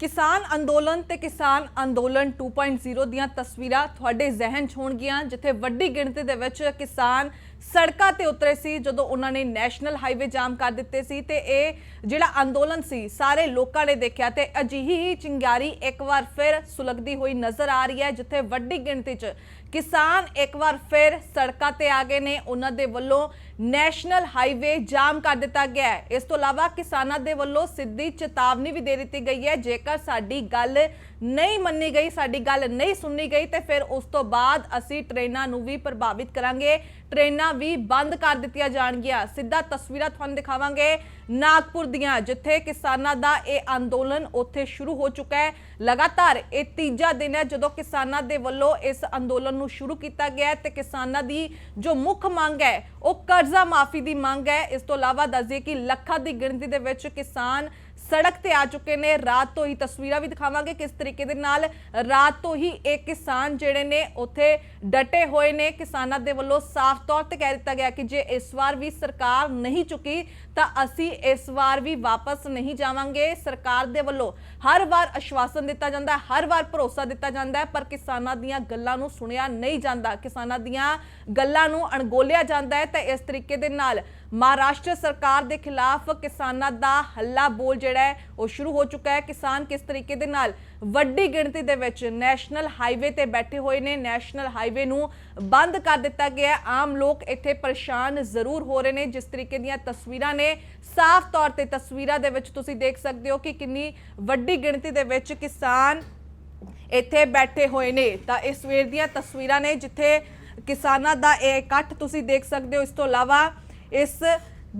ਕਿਸਾਨ ਅੰਦੋਲਨ ਤੇ ਕਿਸਾਨ ਅੰਦੋਲਨ 2.0 ਦੀਆਂ ਤਸਵੀਰਾਂ ਤੁਹਾਡੇ ਜ਼ਿਹਨ 'ਚ ਹੋਣਗੀਆਂ, ਜਿੱਥੇ ਵੱਡੀ ਗਿਣਤੀ ਦੇ ਵਿੱਚ ਕਿਸਾਨ ਸੜਕਾਂ ਤੇ ਉਤਰੇ ਸੀ, ਜਦੋਂ ਉਹਨਾਂ ਨੇ ਨੈਸ਼ਨਲ ਹਾਈਵੇ ਜਾਮ ਕਰ ਦਿੱਤੇ ਸੀ ਤੇ ਇਹ ਜਿਹੜਾ ਅੰਦੋਲਨ ਸੀ, ਸਾਰੇ ਲੋਕਾਂ ਨੇ ਦੇਖਿਆ ਤੇ ਅਜਿਹੀ ਹੀ ਚਿੰਗਾਰੀ ਇੱਕ ਵਾਰ ਫਿਰ ਸੁਲਗਦੀ ਹੋਈ ਨਜ਼ਰ ਆ ਰਹੀ ਹੈ, ਜਿੱਥੇ ਵੱਡੀ ਗਿਣਤੀ 'ਚ ਕਿਸਾਨ ਇੱਕ ਵਾਰ ਫਿਰ ਸੜਕਾਂ ਤੇ ਆ ਗਏ ਨੇ। ਉਹਨਾਂ ਦੇ ਵੱਲੋਂ ਨੈਸ਼ਨਲ ਹਾਈਵੇ ਜਾਮ ਕਰ ਦਿੱਤਾ ਗਿਆ ਹੈ। ਇਸ ਤੋਂ ਇਲਾਵਾ ਕਿਸਾਨਾਂ ਦੇ ਵੱਲੋਂ ਸਿੱਧੀ ਚੇਤਾਵਨੀ ਵੀ ਦੇ ਦਿੱਤੀ ਗਈ ਹੈ। ਜੇਕਰ ਸਾਡੀ ਗੱਲ ਨਹੀਂ ਮੰਨੀ ਗਈ, ਸਾਡੀ ਗੱਲ ਨਹੀਂ ਸੁਣੀ ਗਈ, ਤੇ ਫਿਰ ਉਸ ਤੋਂ ਬਾਅਦ ਅਸੀਂ ਟ੍ਰੇਨਾਂ ਨੂੰ ਵੀ ਪ੍ਰਭਾਵਿਤ ਕਰਾਂਗੇ। ਟ੍ਰੇਨਾਂ ਵੀ ਬੰਦ ਕਰ ਦਿੱਤੀਆਂ ਜਾਣਗੀਆਂ। ਸਿੱਧਾ ਤਸਵੀਰਾਂ ਤੁਹਾਨੂੰ ਦਿਖਾਵਾਂਗੇ। ਨਾਗਪੁਰ ਦੀਆਂ, ਜਿੱਥੇ ਕਿਸਾਨਾਂ ਦਾ ਇਹ ਅੰਦੋਲਨ ਉੱਥੇ ਸ਼ੁਰੂ ਹੋ ਚੁੱਕਾ ਹੈ। ਲਗਾਤਾਰ ਇਹ ਤੀਜਾ ਦਿਨ ਹੈ ਜਦੋਂ ਕਿਸਾਨਾਂ ਦੇ ਵੱਲੋਂ ਇਸ ਅੰਦੋਲਨ ਨੂੰ ਸ਼ੁਰੂ ਕੀਤਾ ਗਿਆ ਹੈ ਤੇ ਕਿਸਾਨਾਂ ਦੀ ਜੋ ਮੁੱਖ ਮੰਗ ਹੈ, ਉਹ ਕਰਜ਼ ਮਾਫੀ ਦੀ ਮੰਗ ਹੈ। ਇਸ ਤੋਂ ਇਲਾਵਾ ਦੱਸਦੇ ਕਿ ਲੱਖਾਂ ਦੀ ਗਿਣਤੀ ਦੇ ਵਿੱਚ ਕਿਸਾਨ ਸੜਕ ਤੇ ਆ ਚੁੱਕੇ ਨੇ, ਰਾਤ ਤੋਂ ਹੀ ਤਸਵੀਰਾਂ ਵੀ ਦਿਖਾਵਾਂਗੇ ਕਿਸ ਤਰੀਕੇ ਦੇ ਨਾਲ ਰਾਤ ਤੋਂ ਹੀ ਇਹ ਕਿਸਾਨ ਜਿਹੜੇ ਨੇ ਉੱਥੇ ਡਟੇ ਹੋਏ ਨੇ। ਕਿਸਾਨਾਂ ਦੇ ਵੱਲੋਂ ਸਾਫ਼ ਤੌਰ ਤੇ ਕਹਿ ਦਿੱਤਾ ਗਿਆ ਕਿ ਜੇ ਇਸ ਵਾਰ ਵੀ ਸਰਕਾਰ ਨਹੀਂ ਚੁੱਕੀ, ਤਾਂ ਅਸੀਂ ਇਸ ਵਾਰ ਵੀ ਵਾਪਸ ਨਹੀਂ ਜਾਵਾਂਗੇ। ਸਰਕਾਰ ਦੇ ਵੱਲੋਂ ਹਰ ਵਾਰ ਅਸ਼ਵਾਸਨ ਦਿੱਤਾ ਜਾਂਦਾ ਹੈ ਹਰ ਵਾਰ ਭਰੋਸਾ ਦਿੱਤਾ ਜਾਂਦਾ ਹੈ, ਪਰ ਕਿਸਾਨਾਂ ਦੀਆਂ ਗੱਲਾਂ ਨੂੰ ਸੁਣਿਆ ਨਹੀਂ ਜਾਂਦਾ। ਕਿਸਾਨਾਂ ਦੀਆਂ ਗੱਲਾਂ ਨੂੰ ਅਣਗੋਲਿਆ ਜਾਂਦਾ ਹੈ। ਤਾਂ ਇਸ ਤਰੀਕੇ ਦੇ ਨਾਲ ਮਹਾਰਾਸ਼ਟਰ ਸਰਕਾਰ ਦੇ ਖਿਲਾਫ ਕਿਸਾਨਾਂ ਦਾ ਹੱਲਾ ਬੋਲ ਜਿਹੜਾ ਹੈ, ਉਹ ਸ਼ੁਰੂ ਹੋ ਚੁੱਕਾ ਹੈ। ਕਿਸਾਨ ਕਿਸ ਤਰੀਕੇ ਦੇ ਨਾਲ ਵੱਡੀ ਗਿਣਤੀ ਦੇ ਵਿੱਚ ਨੈਸ਼ਨਲ ਹਾਈਵੇ ਤੇ ਬੈਠੇ ਹੋਏ ਨੇ। ਨੈਸ਼ਨਲ ਹਾਈਵੇ ਨੂੰ ਬੰਦ ਕਰ ਦਿੱਤਾ ਗਿਆ ਆਮ ਲੋਕ ਇੱਥੇ ਪਰੇਸ਼ਾਨ ਜ਼ਰੂਰ ਹੋ ਰਹੇ ਨੇ। ਜਿਸ ਤਰੀਕੇ ਦੀਆਂ ਤਸਵੀਰਾਂ ਨੇ, ਸਾਫ਼ ਤੌਰ ਤੇ ਤਸਵੀਰਾਂ ਦੇ ਵਿੱਚ ਤੁਸੀਂ ਦੇਖ ਸਕਦੇ ਹੋ ਕਿ ਕਿੰਨੀ ਵੱਡੀ ਗਿਣਤੀ ਦੇ ਵਿੱਚ ਕਿਸਾਨ ਇੱਥੇ ਬੈਠੇ ਹੋਏ ਨੇ। ਤਾਂ ਇਹ ਸਵੇਰ ਦੀਆਂ ਤਸਵੀਰਾਂ ਨੇ ਜਿੱਥੇ ਕਿਸਾਨਾਂ ਦਾ ਇਹ ਇਕੱਠ ਤੁਸੀਂ ਦੇਖ ਸਕਦੇ ਹੋ। ਇਸ ਤੋਂ ਇਲਾਵਾ ਇਸ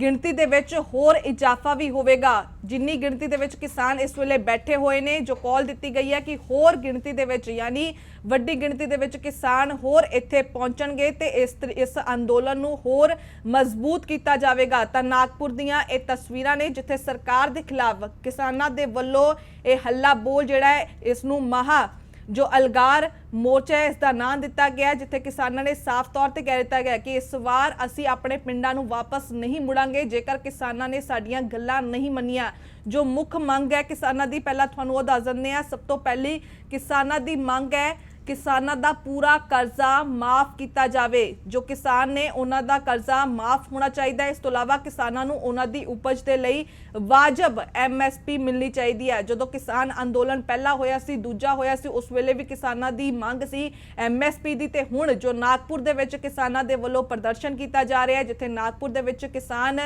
ਗਿਣਤੀ ਦੇ ਵਿੱਚ ਹੋਰ ਇਜ਼ਾਫਾ ਵੀ ਹੋਵੇਗਾ। ਜਿੰਨੀ ਗਿਣਤੀ ਦੇ ਵਿੱਚ ਕਿਸਾਨ ਇਸ ਵੇਲੇ ਬੈਠੇ ਹੋਏ ਨੇ, ਜੋ ਕਾਲ ਦਿੱਤੀ ਗਈ ਹੈ ਕਿ ਹੋਰ ਗਿਣਤੀ ਦੇ ਵਿੱਚ, ਯਾਨੀ ਵੱਡੀ ਗਿਣਤੀ ਦੇ ਵਿੱਚ ਕਿਸਾਨ ਹੋਰ ਇੱਥੇ ਪਹੁੰਚਣਗੇ ਤੇ ਇਸ ਤਰ- ਇਸ ਅੰਦੋਲਨ ਨੂੰ ਹੋਰ ਮਜ਼ਬੂਤ ਕੀਤਾ ਜਾਵੇਗਾ। ਤਾਂ ਨਾਗਪੁਰ ਦੀਆਂ ਇਹ ਤਸਵੀਰਾਂ ਨੇ, ਜਿੱਥੇ ਸਰਕਾਰ ਦੇ ਖਿਲਾਫ ਕਿਸਾਨਾਂ ਦੇ ਵੱਲੋਂ ਇਹ ਹੱਲਾ ਬੋਲ ਜਿਹੜਾ ਹੈ, ਇਸ ਨੂੰ ਮਹਾ ਜੋ ਅਲਗਾਰ ਮੋਰਚਾ ਹੈ ਇਸ ਦਾ ਨਾਂ ਦਿੱਤਾ ਗਿਆ ਜਿੱਥੇ ਕਿਸਾਨਾਂ ਨੇ ਸਾਫ਼ ਤੌਰ ਤੇ ਕਹਿ ਦਿੱਤਾ ਗਿਆ ਕਿ ਇਸ ਵਾਰ ਅਸੀਂ ਆਪਣੇ ਪਿੰਡਾਂ ਨੂੰ ਵਾਪਸ ਨਹੀਂ ਮੁੜਾਂਗੇ, ਜੇਕਰ ਕਿਸਾਨਾਂ ਨੇ ਸਾਡੀਆਂ ਗੱਲਾਂ ਨਹੀਂ ਮੰਨੀਆਂ। ਜੋ ਮੁੱਖ ਮੰਗ ਹੈ ਕਿਸਾਨਾਂ ਦੀ, ਪਹਿਲਾਂ ਤੁਹਾਨੂੰ ਉਹ ਦੱਸ ਦਿੰਦੇ ਆ ਸਭ ਤੋਂ ਪਹਿਲੀ ਕਿਸਾਨਾਂ ਦੀ ਮੰਗ ਹੈ ਕਿਸਾਨਾਂ ਦਾ ਪੂਰਾ ਕਰਜ਼ਾ ਮਾਫ ਕੀਤਾ ਜਾਵੇ। ਜੋ ਕਿਸਾਨ ਨੇ ਉਹਨਾਂ ਦਾ ਕਰਜ਼ਾ ਮਾਫ ਹੋਣਾ ਚਾਹੀਦਾ ਹੈ, ਇਸ ਤੋਂ ਇਲਾਵਾ ਕਿਸਾਨਾਂ ਨੂੰ ਉਹਨਾਂ ਦੀ ਉਪਜ ਦੇ ਲਈ ਵਾਜਬ ਐਮਐਸਪੀ ਮਿਲਣੀ ਚਾਹੀਦੀ ਹੈ। ਜਦੋਂ ਕਿਸਾਨ ਅੰਦੋਲਨ ਪਹਿਲਾ ਹੋਇਆ ਸੀ, ਦੂਜਾ ਹੋਇਆ ਸੀ, ਉਸ ਵੇਲੇ ਵੀ ਕਿਸਾਨਾਂ ਦੀ ਮੰਗ ਸੀ ਐਮਐਸਪੀ ਦੀ ਤੇ ਹੁਣ ਜੋ ਨਾਗਪੁਰ ਦੇ ਵਿੱਚ ਕਿਸਾਨਾਂ ਦੇ ਵੱਲੋਂ ਪ੍ਰਦਰਸ਼ਨ ਕੀਤਾ ਜਾ ਰਿਹਾ ਹੈ, ਜਿੱਥੇ ਨਾਗਪੁਰ ਦੇ ਵਿੱਚ ਕਿਸਾਨ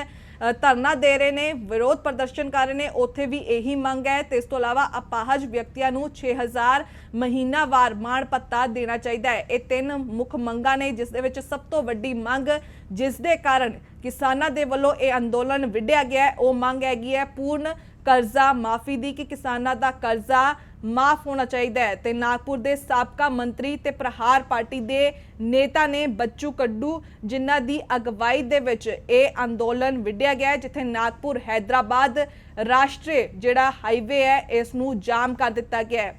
ਧਰਨਾ ਦੇ ਰਹੇ ਨੇ, ਵਿਰੋਧ ਪ੍ਰਦਰਸ਼ਨ ਕਰ ਰਹੇ ਨੇ, ਉੱਥੇ ਵੀ ਇਹੀ ਮੰਗ ਹੈ। ਤੇ ਇਸ ਤੋਂ ਇਲਾਵਾ ਅਪਾਹਜ ਵਿਅਕਤੀਆਂ ਨੂੰ 6000 ਮਹੀਨਾਵਾਰ ਮਾਣ ਭੱਤਾ ਦੇਣਾ ਚਾਹੀਦਾ ਹੈ। ਇਹ ਤਿੰਨ ਮੁੱਖ ਮੰਗਾਂ ਨੇ, ਜਿਸ ਦੇ ਵਿੱਚ ਸਭ ਤੋਂ ਵੱਡੀ ਮੰਗ, ਜਿਸ ਦੇ ਕਾਰਨ ਕਿਸਾਨਾਂ ਦੇ ਵੱਲੋਂ ਇਹ ਅੰਦੋਲਨ ਵਿੱਢਿਆ ਗਿਆ ਉਹ ਮੰਗ ਹੈਗੀ ਹੈ ਪੂਰਨ ਕਰਜ਼ਾ ਮਾਫੀ ਦੀ, ਕਿ ਕਿਸਾਨਾਂ ਦਾ ਕਰਜ਼ਾ ਮਾਫ ਹੋਣਾ ਚਾਹੀਦਾ ਹੈ। ਤੇ ਨਾਗਪੁਰ ਦੇ ਸਾਬਕਾ ਮੰਤਰੀ ਤੇ ਪ੍ਰਹਾਰ ਪਾਰਟੀ ਦੇ ਨੇਤਾ ਨੇ ਬੱਚੂ ਕੱਡੂ ਜਿਨ੍ਹਾਂ ਦੀ ਅਗਵਾਈ ਦੇ ਵਿੱਚ ਇਹ ਅੰਦੋਲਨ ਵਿੱਢਿਆ ਗਿਆ ਜਿੱਥੇ ਨਾਗਪੁਰ, ਹੈਦਰਾਬਾਦ ਰਾਸ਼ਟਰੀ ਜਿਹੜਾ ਹਾਈਵੇ ਹੈ, ਇਸ ਨੂੰ ਜਾਮ ਕਰ ਦਿੱਤਾ ਗਿਆ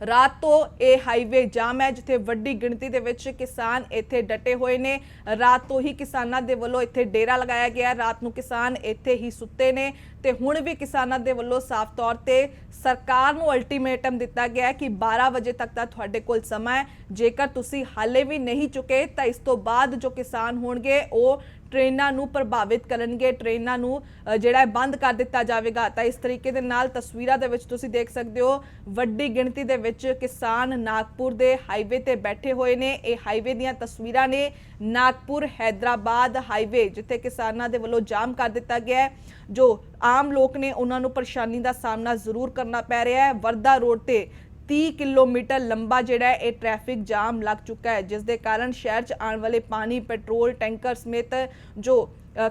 ਰਾਤ ਤੋਂ ਇਹ ਹਾਈਵੇ ਜਾਮ ਹੈ, ਜਿੱਥੇ ਵੱਡੀ ਗਿਣਤੀ ਦੇ ਵਿੱਚ ਕਿਸਾਨ ਇੱਥੇ ਡਟੇ ਹੋਏ ਨੇ ਰਾਤ ਤੋਂ ਹੀ ਕਿਸਾਨਾਂ ਦੇ ਵੱਲੋਂ ਇੱਥੇ ਡੇਰਾ ਲਗਾਇਆ ਗਿਆ ਹੈ। ਰਾਤ ਨੂੰ ਕਿਸਾਨ ਇੱਥੇ ਹੀ ਸੁੱਤੇ ਨੇ ਤੇ ਹੁਣ ਵੀ ਕਿਸਾਨਾਂ ਦੇ ਵੱਲੋਂ ਸਾਫ਼ ਤੌਰ ਤੇ ਸਰਕਾਰ ਨੂੰ ਅਲਟੀਮੇਟਮ ਦਿੱਤਾ ਗਿਆ ਹੈ ਕਿ 12 ਵਜੇ ਤੱਕ ਦਾ ਤੁਹਾਡੇ ਕੋਲ ਸਮਾਂ ਹੈ ਜੇਕਰ ਤੁਸੀਂ ਹਾਲੇ ਵੀ ਨਹੀਂ ਚੁੱਕੇ, ਤਾਂ ਇਸ ਤੋਂ ਬਾਅਦ ਜੋ ਕਿਸਾਨ ਹੋਣਗੇ, ਉਹ ਟ੍ਰੇਨਾਂ ਨੂੰ ਪ੍ਰਭਾਵਿਤ ਕਰਨਗੇ, ਟ੍ਰੇਨਾਂ ਨੂੰ ਜਿਹੜਾ ਹੈ ਬੰਦ ਕਰ ਦਿੱਤਾ ਜਾਵੇਗਾ। ਤਾਂ ਇਸ ਤਰੀਕੇ ਦੇ ਨਾਲ ਤਸਵੀਰਾਂ ਦੇ ਵਿੱਚ ਤੁਸੀਂ ਦੇਖ ਸਕਦੇ ਹੋ, ਵੱਡੀ ਗਿਣਤੀ ਦੇ ਵਿੱਚ ਕਿਸਾਨ ਨਾਗਪੁਰ ਦੇ ਹਾਈਵੇ ਤੇ ਬੈਠੇ ਹੋਏ ਨੇ। ਇਹ ਹਾਈਵੇ ਦੀਆਂ ਤਸਵੀਰਾਂ ਨੇ ਨਾਗਪੁਰ ਹైదరాబాద్ ਹਾਈਵੇ, ਜਿੱਥੇ ਕਿਸਾਨਾਂ ਦੇ ਵੱਲੋਂ ਜਾਮ ਕਰ ਦਿੱਤਾ ਗਿਆ ਹੈ, ਜੋ ਆਮ ਲੋਕ ਨੇ ਉਹਨਾਂ ਨੂੰ ਪਰੇਸ਼ਾਨੀ ਦਾ ਸਾਹਮਣਾ ਜ਼ਰੂਰ ਕਰਨਾ ਪੈ ਰਿਹਾ ਹੈ। ਵਰਦਾ ਰੋਡ ਤੇ 30 ਕਿਲੋਮੀਟਰ ਲੰਬਾ ਜਿਹੜਾ ਇਹ ਟ੍ਰੈਫਿਕ ਜਾਮ ਲੱਗ ਚੁੱਕਾ ਹੈ, ਜਿਸ ਦੇ ਕਾਰਨ ਸ਼ਹਿਰ 'ਚ ਆਉਣ ਵਾਲੇ ਪਾਣੀ ਪੈਟਰੋਲ ਟੈਂਕਰ ਸਮੇਤ ਜੋ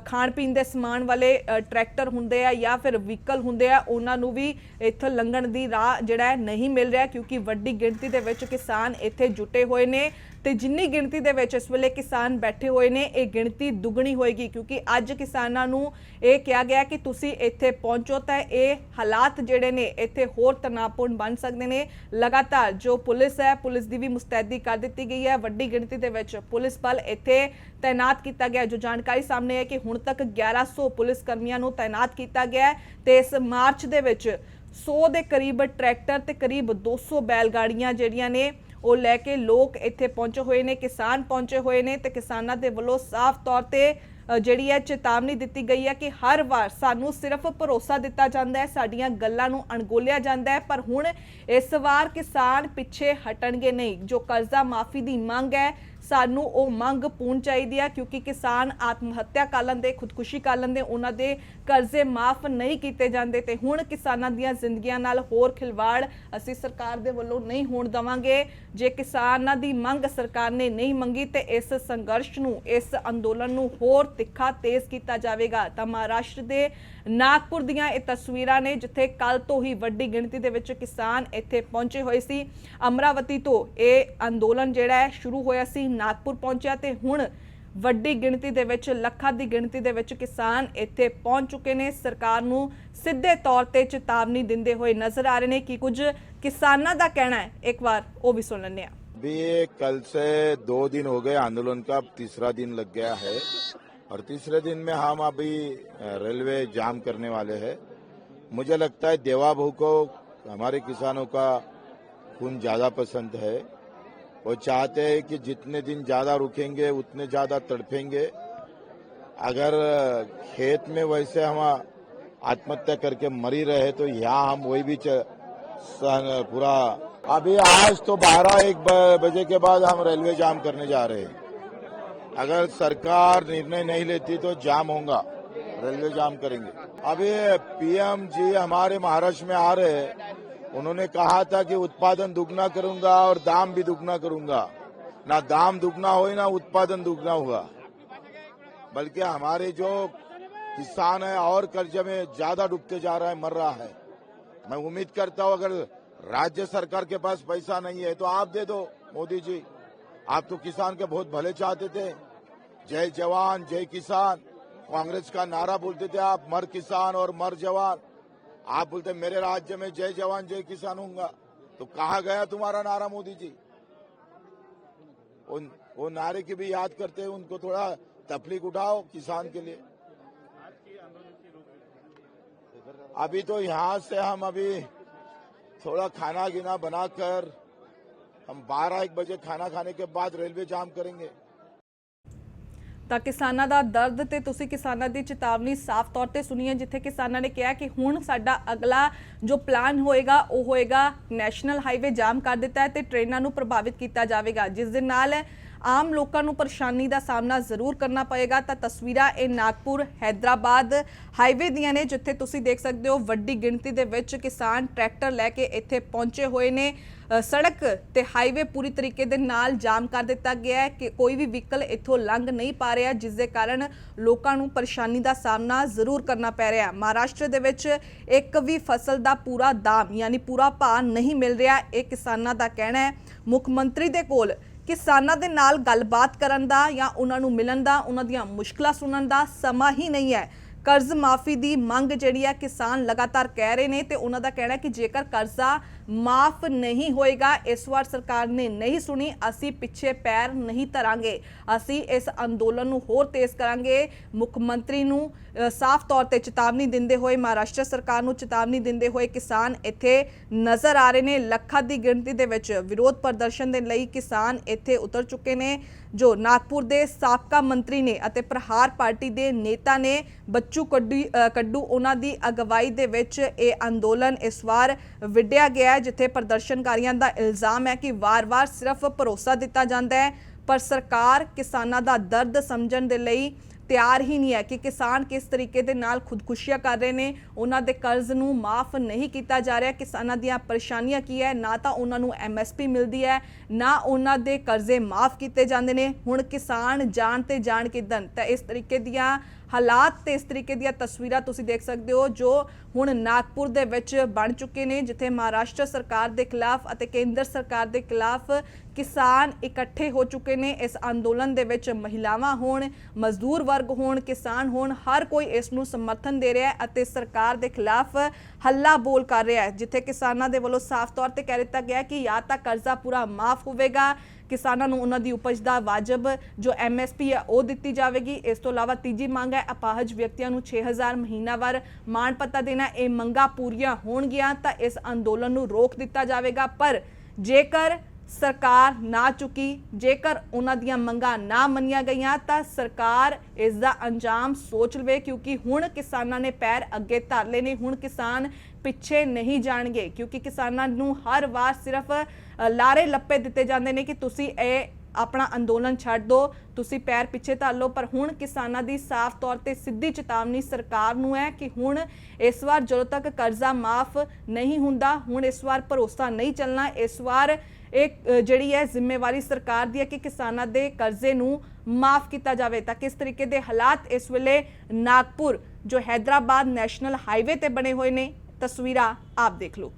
ਖਾਣ ਪੀਣ ਦੇ ਸਮਾਨ ਵਾਲੇ ਟਰੈਕਟਰ ਹੁੰਦੇ ਆ ਜਾਂ ਫਿਰ ਵਹੀਕਲ ਹੁੰਦੇ ਆ, ਉਹਨਾਂ ਨੂੰ ਵੀ ਇੱਥੋਂ ਲੰਘਣ ਦੀ ਰਾਹ ਜਿਹੜਾ ਹੈ ਨਹੀਂ ਮਿਲ ਰਿਹਾ ਕਿਉਂਕਿ ਵੱਡੀ ਗਿਣਤੀ ਦੇ ਵਿੱਚ ਕਿਸਾਨ ਇੱਥੇ ਜੁਟੇ ਹੋਏ ਨੇ ਤੇ ਜਿੰਨੀ ਗਿਣਤੀ ਦੇ ਵਿੱਚ ਇਸ ਵੇਲੇ ਕਿਸਾਨ ਬੈਠੇ ਹੋਏ ਨੇ, ਇਹ ਗਿਣਤੀ ਦੁੱਗਣੀ ਹੋਏਗੀ ਕਿਉਂਕਿ ਅੱਜ ਕਿਸਾਨਾਂ ਨੂੰ ਇਹ ਕਿਹਾ ਗਿਆ ਕਿ ਤੁਸੀਂ ਇੱਥੇ ਪਹੁੰਚੋ ਤਾਂ ਇਹ ਹਾਲਾਤ ਜਿਹੜੇ ਨੇ ਇੱਥੇ ਹੋਰ ਤਣਾਅਪੂਰਨ ਬਣ ਸਕਦੇ ਨੇ। ਲਗਾਤਾਰ ਜੋ ਪੁਲਿਸ ਹੈ, ਪੁਲਿਸ ਦੀ ਵੀ ਮੁਸਤੈਦੀ ਕਰ ਦਿੱਤੀ ਗਈ ਹੈ। ਵੱਡੀ ਗਿਣਤੀ ਦੇ ਵਿੱਚ ਪੁਲਿਸ ਬਲ ਇੱਥੇ ਤਾਇਨਾਤ ਕੀਤਾ ਗਿਆ ਜੋ ਜਾਣਕਾਰੀ ਸਾਹਮਣੇ ਹੈ ਕਿ ਹੁਣ ਤੱਕ 1100 ਪੁਲਿਸ ਕਰਮੀਆਂ ਨੂੰ ਤਾਇਨਾਤ ਕੀਤਾ ਗਿਆ ਹੈ ਤੇ ਇਸ ਮਾਰਚ ਦੇ ਵਿੱਚ 100 ਦੇ ਕਰੀਬ ਟਰੈਕਟਰ ਤੇ ਕਰੀਬ 200 ਬੈਲ ਗਾੜੀਆਂ ਜਿਹੜੀਆਂ ਨੇ ਉਹ ਲੈ ਕੇ ਲੋਕ ਇੱਥੇ ਪਹੁੰਚੇ ਹੋਏ ਨੇ ਕਿਸਾਨ ਪਹੁੰਚੇ ਹੋਏ ਨੇ ਤੇ ਕਿਸਾਨਾਂ ਦੇ ਵੱਲੋਂ ਸਾਫ਼ ਤੌਰ ਤੇ ਜਿਹੜੀ ਹੈ ਚੇਤਾਵਨੀ ਦਿੱਤੀ ਗਈ ਹੈ ਕਿ ਹਰ ਵਾਰ ਸਾਨੂੰ ਸਿਰਫ ਭਰੋਸਾ ਦਿੱਤਾ ਜਾਂਦਾ ਹੈ ਸਾਡੀਆਂ ਗੱਲਾਂ ਨੂੰ ਅਣਗੋਲਿਆ ਜਾਂਦਾ ਹੈ ਪਰ ਹੁਣ ਇਸ ਵਾਰ ਕਿਸਾਨ ਪਿੱਛੇ ਹਟਣਗੇ ਨਹੀਂ ਜੋ ਕਰਜ਼ਾ ਮਾਫੀ ਦੀ ਮੰਗ ਹੈ ਸਾਨੂੰ ਉਹ ਮੰਗ ਪੂਰਨ ਚਾਹੀਦੀ ਹੈ ਕਿਉਂਕਿ ਕਿਸਾਨ ਆਤਮ ਹੱਤਿਆ ਕਰ ਲੈਂਦੇ, ਖੁਦਕੁਸ਼ੀ ਕਰ ਲੈਂਦੇ, ਉਹਨਾਂ ਦੇ ਕਰਜ਼ੇ ਮਾਫ ਨਹੀਂ ਕੀਤੇ ਜਾਂਦੇ ਤੇ ਹੁਣ ਕਿਸਾਨਾਂ ਦੀਆਂ ਜ਼ਿੰਦਗੀਆਂ ਨਾਲ ਹੋਰ ਖਿਲਵਾੜ ਅਸੀਂ ਸਰਕਾਰ ਦੇ ਵੱਲੋਂ ਨਹੀਂ ਹੋਣ ਦਵਾਂਗੇ। ਜੇ ਕਿਸਾਨਾਂ ਦੀ ਮੰਗ ਸਰਕਾਰ ਨੇ ਨਹੀਂ ਮੰਗੀ ਤੇ ਇਸ ਸੰਘਰਸ਼ ਨੂੰ, ਇਸ ਅੰਦੋਲਨ ਨੂੰ ਹੋਰ ਤਿੱਖਾ ਤੇਜ਼ ਕੀਤਾ ਜਾਵੇਗਾ, ਤਾਂ ਮਹਾਰਾਸ਼ਟਰ ਦੇ ਨਾਗਪੁਰ ਦੀਆਂ ਇਹ ਤਸਵੀਰਾਂ ਨੇ, ਜਿੱਥੇ ਕੱਲ ਤੋਂ ਹੀ ਵੱਡੀ ਗਿਣਤੀ ਦੇ ਵਿੱਚ ਕਿਸਾਨ ਇੱਥੇ ਪਹੁੰਚੇ ਹੋਏ ਸੀ। ਅਮਰਾਵਤੀ ਤੋਂ ਇਹ ਅੰਦੋਲਨ ਜਿਹੜਾ ਹੈ, ਸ਼ੁਰੂ ਹੋਇਆ ਸੀ। ਨਾਗਪੁਰ ਪਹੁੰਚਿਆ ਤੇ ਹੁਣ ਵੱਡੀ ਗਿਣਤੀ ਦੇ ਵਿੱਚ ਲੱਖਾਂ ਦੀ ਗਿਣਤੀ ਦੇ ਵਿੱਚ ਕਿਸਾਨ ਇੱਥੇ ਪਹੁੰਚ ਚੁੱਕੇ ਨੇ ਸਰਕਾਰ ਨੂੰ ਸਿੱਧੇ ਤੌਰ ਤੇ ਚੇਤਾਵਨੀ ਦਿੰਦੇ ਹੋਏ ਨਜ਼ਰ ਆ ਰਹੇ ਨੇ ਕਿ ਕੁਝ ਕਿਸਾਨਾਂ ਦਾ ਕਹਿਣਾ ਹੈ ਇੱਕ ਵਾਰ ਉਹ ਵੀ ਸੁਣ ਲੈਂਦੇ ਹਾਂ अभी ये कल से दो दिन हो गए आंदोलन का अब तीसरा दिन लग गया है और तीसरे दिन में हम अभी अ, रेलवे जाम करने वाले हैं मुझे लगता है देवा बहू को हमारे किसानों का खून ज्यादा पसंद है वो चाहते हैं कि जितने दिन ज़्यादा रुकेंगे, उतने ज़्यादा तड़पेंगे अगर खेत में वैसे हम आत्महत्या करके मरी रहे तो यहाँ हम वही भी पूरा अभी आज तो बारह एक बजे के बाद हम रेलवे जाम करने जा रहे हैं। अगर सरकार निर्णय नहीं लेती तो जाम होगा। रेलवे जाम करेंगे। अभी पीएम जी हमारे महाराष्ट्र में आ रहे हैं। उन्होंने कहा था कि उत्पादन दुगना करूँगा और दाम भी दुगना करूँगा। ना दाम दुगना हो ना उत्पादन दुगना हुआ। बल्कि हमारे जो किसान है और कर्जे में ज़्यादा डूबते जा रहा है, मर रहा है। मैं उम्मीद करता हूँ, अगर राज्य सरकार के पास पैसा नहीं है तो आप दे दो, मोदी जी। आप तो किसान के बहुत भले चाहते थे। जय जवान, जय किसान। कांग्रेस का नारा बोलते थे आप, मर किसान और मर जवान। आप बोलते मेरे राज्य में जय जवान, जय किसान होऊँगा। तो कहा गया तुम्हारा नारा मोदी जी? उन, वो नारे की भी याद करते हैं, उनको थोड़ा तकलीफ़ उठाओ किसान के लिए। अभी तो यहाँ से हम अभी थोड़ा खाना गिना बनाकर हम 12 एक बजे खाना खाने के बाद रेलवे जाम करेंगे। ਤਾਂ ਕਿਸਾਨਾਂ ਦਾ ਦਰਦ ਤੇ ਤੁਸੀਂ ਕਿਸਾਨਾਂ ਦੀ ਚੇਤਾਵਨੀ ਸਾਫ਼ ਤੌਰ ਤੇ ਸੁਣੀ ਹੈ, ਜਿੱਥੇ ਕਿਸਾਨਾਂ ਨੇ ਕਿਹਾ ਕਿ ਹੁਣ ਸਾਡਾ ਅਗਲਾ ਜੋ ਪਲਾਨ ਹੋਏਗਾ, ਉਹ ਹੋਏਗਾ ਨੈਸ਼ਨਲ ਹਾਈਵੇ ਜਾਮ ਕਰ ਦਿੱਤਾ ਹੈ ਤੇ ਟ੍ਰੇਨਾਂ ਨੂੰ ਪ੍ਰਭਾਵਿਤ ਕੀਤਾ ਜਾਵੇਗਾ। ਜਿਸ ਦੇ ਨਾਲ ਆਮ ਲੋਕਾਂ ਨੂੰ ਪਰੇਸ਼ਾਨੀ ਦਾ ਸਾਹਮਣਾ ਜ਼ਰੂਰ ਕਰਨਾ ਪਏਗਾ। ਤਾਂ ਤਸਵੀਰਾਂ ਇਹ ਨਾਗਪੁਰ, ਹੈਦਰਾਬਾਦ ਹਾਈਵੇ ਦੀਆਂ ਨੇ, ਜਿੱਥੇ ਤੁਸੀਂ ਦੇਖ ਸਕਦੇ ਹੋ ਵੱਡੀ ਗਿਣਤੀ ਦੇ ਵਿੱਚ ਕਿਸਾਨ ਟਰੈਕਟਰ ਲੈ ਕੇ ਇੱਥੇ ਪਹੁੰਚੇ ਹੋਏ ਨੇ। ਸੜਕ ਤੇ ਹਾਈਵੇ ਪੂਰੀ ਤਰੀਕੇ ਦੇ ਨਾਲ ਜਾਮ ਕਰ ਦਿੱਤਾ ਗਿਆ ਹੈ ਕਿ ਕੋਈ ਵੀ ਵਹੀਕਲ ਇੱਥੋਂ ਲੰਘ ਨਹੀਂ ਪਾ ਰਿਹਾ, ਜਿਸ ਦੇ ਕਾਰਨ ਲੋਕਾਂ ਨੂੰ ਪਰੇਸ਼ਾਨੀ ਦਾ ਸਾਹਮਣਾ ਜ਼ਰੂਰ ਕਰਨਾ ਪੈ ਰਿਹਾ। ਮਹਾਰਾਸ਼ਟਰ ਦੇ ਵਿੱਚ ਇੱਕ ਵੀ ਫਸਲ ਦਾ ਪੂਰਾ ਦਾਮ, ਯਾਨੀ ਪੂਰਾ ਭਾਅ ਨਹੀਂ ਮਿਲ ਰਿਹਾ, ਇਹ ਕਿਸਾਨਾਂ ਦਾ ਕਹਿਣਾ ਹੈ। ਮੁੱਖ ਮੰਤਰੀ ਦੇ ਕੋਲ ਕਿਸਾਨਾਂ ਦੇ ਨਾਲ ਗੱਲਬਾਤ ਕਰਨ ਦਾ ਜਾਂ ਉਹਨਾਂ ਨੂੰ ਮਿਲਣ ਦਾ, ਉਹਨਾਂ ਦੀਆਂ ਮੁਸ਼ਕਲਾਂ ਸੁਣਨ ਦਾ ਸਮਾਂ ਹੀ ਨਹੀਂ ਹੈ। ਕਰਜ਼ ਮਾਫੀ ਦੀ ਮੰਗ ਜਿਹੜੀ ਹੈ ਕਿਸਾਨ ਲਗਾਤਾਰ ਕਹਿ ਰਹੇ ਨੇ ਤੇ ਉਹਨਾਂ ਦਾ ਕਹਿਣਾ ਕਿ ਜੇਕਰ ਕਰਜ਼ਾ ਮਾਫ ਨਹੀਂ ਹੋਏਗਾ, ਇਸ ਵਾਰ ਸਰਕਾਰ ਨੇ ਨਹੀਂ ਸੁਣੀ, ਅਸੀਂ ਪਿੱਛੇ ਪੈਰ ਨਹੀਂ ਧਰਾਂਗੇ। ਅਸੀਂ ਇਸ ਅੰਦੋਲਨ ਨੂੰ ਹੋਰ ਤੇਜ਼ ਕਰਾਂਗੇ। ਮੁੱਖ ਮੰਤਰੀ ਨੂੰ ਸਾਫ਼ ਤੌਰ ਤੇ ਚੇਤਾਵਨੀ ਦਿੰਦੇ ਹੋਏ, ਮਹਾਰਾਸ਼ਟਰ ਸਰਕਾਰ ਨੂੰ ਚੇਤਾਵਨੀ ਦਿੰਦੇ ਹੋਏ ਕਿਸਾਨ ਇੱਥੇ ਨਜ਼ਰ ਆ ਰਹੇ ਨੇ। ਲੱਖਾਂ ਦੀ ਗਿਣਤੀ ਦੇ ਵਿੱਚ ਵਿਰੋਧ ਪ੍ਰਦਰਸ਼ਨ ਦੇ ਲਈ ਕਿਸਾਨ ਇੱਥੇ ਉਤਰ ਚੁੱਕੇ ਨੇ, ਜੋ ਨਾਗਪੁਰ ਦੇ ਸਾਬਕਾ ਮੰਤਰੀ ਨੇ ਅਤੇ ਪ੍ਰਹਾਰ ਪਾਰਟੀ ਦੇ ਨੇਤਾ ਨੇ, ਬੱਚੂ ਕੱਡੂ ਅ, ਕੱਡੂ ਉਹਨਾਂ ਦੀ ਅਗਵਾਈ ਦੇ ਵਿੱਚ ਇਹ ਅੰਦੋਲਨ ਇਸ ਵਾਰ ਵਿੱਢਿਆ ਗਿਆ ਜਿੱਥੇ ਪ੍ਰਦਰਸ਼ਨਕਾਰੀਆਂ ਦਾ ਇਲਜ਼ਾਮ ਹੈ ਕਿ ਵਾਰ-ਵਾਰ ਸਿਰਫ ਭਰੋਸਾ ਦਿੱਤਾ ਜਾਂਦਾ ਹੈ ਪਰ ਸਰਕਾਰ ਕਿਸਾਨਾਂ ਦਾ ਦਰਦ ਸਮਝਣ ਦੇ ਲਈ ਤਿਆਰ ਹੀ ਨਹੀਂ ਹੈ ਕਿ ਕਿਸਾਨ ਕਿਸ ਤਰੀਕੇ ਦੇ ਨਾਲ ਖੁਦਕੁਸ਼ੀਆਂ ਕਰ ਰਹੇ ਨੇ ਉਹਨਾਂ ਦੇ ਕਰਜ਼ ਨੂੰ ਮਾਫ ਨਹੀਂ ਕੀਤਾ ਜਾ ਰਿਹਾ। ਕਿਸਾਨਾਂ ਦੀਆਂ ਪਰੇਸ਼ਾਨੀਆਂ ਕੀ ਹੈ? ਨਾ ਤਾਂ ਉਹਨਾਂ ਨੂੰ ਐਮਐਸਪੀ ਮਿਲਦੀ ਹੈ ਨਾ ਉਹਨਾਂ ਦੇ ਕਰਜ਼ੇ ਮਾਫ ਕੀਤੇ ਜਾਂਦੇ ਨੇ। ਹੁਣ ਕਿਸਾਨ ਜਾਣ ਤੇ ਜਾਣ ਕਿਦਨ ਤਾਂ ਇਸ ਤਰੀਕੇ ਦੀਆਂ ਹਾਲਾਤ ਤੇ ਇਸ ਤਰੀਕੇ ਦੀਆਂ ਤਸਵੀਰਾਂ ਤੁਸੀਂ ਦੇਖ ਸਕਦੇ ਹੋ, ਜੋ ਹੁਣ ਨਾਗਪੁਰ ਦੇ ਵਿੱਚ ਬਣ ਚੁੱਕੇ ਨੇ, ਜਿੱਥੇ ਮਹਾਰਾਸ਼ਟਰ ਸਰਕਾਰ ਦੇ ਖਿਲਾਫ ਅਤੇ ਕੇਂਦਰ ਸਰਕਾਰ ਦੇ ਖਿਲਾਫ ਕਿਸਾਨ ਇਕੱਠੇ ਹੋ ਚੁੱਕੇ ਨੇ। ਇਸ ਅੰਦੋਲਨ ਦੇ ਵਿੱਚ ਮਹਿਲਾਵਾਂ ਹੋਣ, ਮਜ਼ਦੂਰ ਵਰਗ ਹੋਣ, ਕਿਸਾਨ ਹੋਣ, ਹਰ ਕੋਈ ਇਸ ਨੂੰ ਸਮਰਥਨ ਦੇ ਰਿਹਾ ਹੈ ਅਤੇ ਸਰਕਾਰ ਦੇ ਖਿਲਾਫ ਹੱਲਾ ਬੋਲ ਕਰ ਰਿਹਾ ਹੈ, ਜਿੱਥੇ ਕਿਸਾਨਾਂ ਦੇ ਵੱਲੋਂ ਸਾਫ਼ ਤੌਰ ਤੇ ਕਹਿ ਦਿੱਤਾ ਗਿਆ ਕਿ ਜਾਂ ਤਾਂ ਕਰਜ਼ਾ ਪੂਰਾ ਮਾਫ ਹੋਵੇਗਾ ਕਿਸਾਨਾਂ ਨੂੰ ਉਹਨਾਂ ਦੀ ਉਪਜ ਦਾ ਵਾਜਬ ਜੋ ਐਮਐਸਪੀ ਹੈ ਉਹ ਦਿੱਤੀ ਜਾਵੇਗੀ। ਇਸ ਤੋਂ ਇਲਾਵਾ ਤੀਜੀ ਮੰਗ ਹੈ ਅਪਾਹਜ ਵਿਅਕਤੀਆਂ ਨੂੰ 6000 ਮਹੀਨਾਵਾਰ ਮਾਣ ਪੱਤਾ ਦੇਣਾ। ਇਹ ਮੰਗਾਂ ਪੂਰੀਆਂ ਹੋਣਗੀਆਂ ਤਾਂ ਇਸ ਅੰਦੋਲਨ ਨੂੰ ਰੋਕ ਦਿੱਤਾ ਜਾਵੇਗਾ। ਪਰ ਜੇਕਰ ਸਰਕਾਰ ਨਾ ਚੁੱਕੀ, ਜੇਕਰ ਉਹਨਾਂ ਦੀਆਂ ਮੰਗਾਂ ਨਾ ਮੰਨੀਆਂ ਗਈਆਂ, ਤਾਂ ਸਰਕਾਰ ਇਸ ਦਾ ਅੰਜਾਮ ਸੋਚ ਲਵੇ, ਕਿਉਂਕਿ ਹੁਣ ਕਿਸਾਨਾਂ ਨੇ ਪੈਰ ਅੱਗੇ ਧਰ ਲਏ ਨੇ, ਹੁਣ ਕਿਸਾਨ ਪਿੱਛੇ ਨਹੀਂ ਜਾਣਗੇ, ਕਿਉਂਕਿ ਕਿਸਾਨਾਂ ਨੂੰ ਹਰ ਵਾਰ ਸਿਰਫ ਲਾਰੇ ਲੱਪੇ ਦਿੱਤੇ ਜਾਂਦੇ ਨੇ ਕਿ ਤੁਸੀਂ ਇਹ ਆਪਣਾ ਅੰਦੋਲਨ ਛੱਡ ਦਿਓ ਤੁਸੀਂ ਪੈਰ ਪਿੱਛੇ ਧਰ ਲਓ। ਪਰ ਹੁਣ ਕਿਸਾਨਾਂ ਦੀ ਸਾਫ਼ ਤੌਰ ਤੇ ਸਿੱਧੀ ਚੇਤਾਵਨੀ ਸਰਕਾਰ ਨੂੰ ਹੈ ਕਿ ਹੁਣ ਇਸ ਵਾਰ ਜਦੋਂ ਤੱਕ ਕਰਜ਼ਾ ਮਾਫ ਨਹੀਂ ਹੁੰਦਾ, ਹੁਣ ਇਸ ਵਾਰ ਭਰੋਸਾ ਨਹੀਂ ਚੱਲਣਾ। ਇਸ ਵਾਰ ਇਹ ਜਿਹੜੀ ਹੈ ਜ਼ਿੰਮੇਵਾਰੀ ਸਰਕਾਰ ਦੀ ਹੈ ਕਿ ਕਿਸਾਨਾਂ ਦੇ ਕਰਜ਼ੇ ਨੂੰ ਮਾਫ ਕੀਤਾ ਜਾਵੇ ਤਾਂ ਕਿਸ ਤਰੀਕੇ ਦੇ ਹਾਲਾਤ ਇਸ ਵੇਲੇ ਨਾਗਪੁਰ, ਜੋ ਹੈਦਰਾਬਾਦ ਨੈਸ਼ਨਲ ਹਾਈਵੇ ਤੇ ਬਣੇ ਹੋਏ ਨੇ, ਤਸਵੀਰਾਂ ਆਪ ਦੇਖ ਲਓ।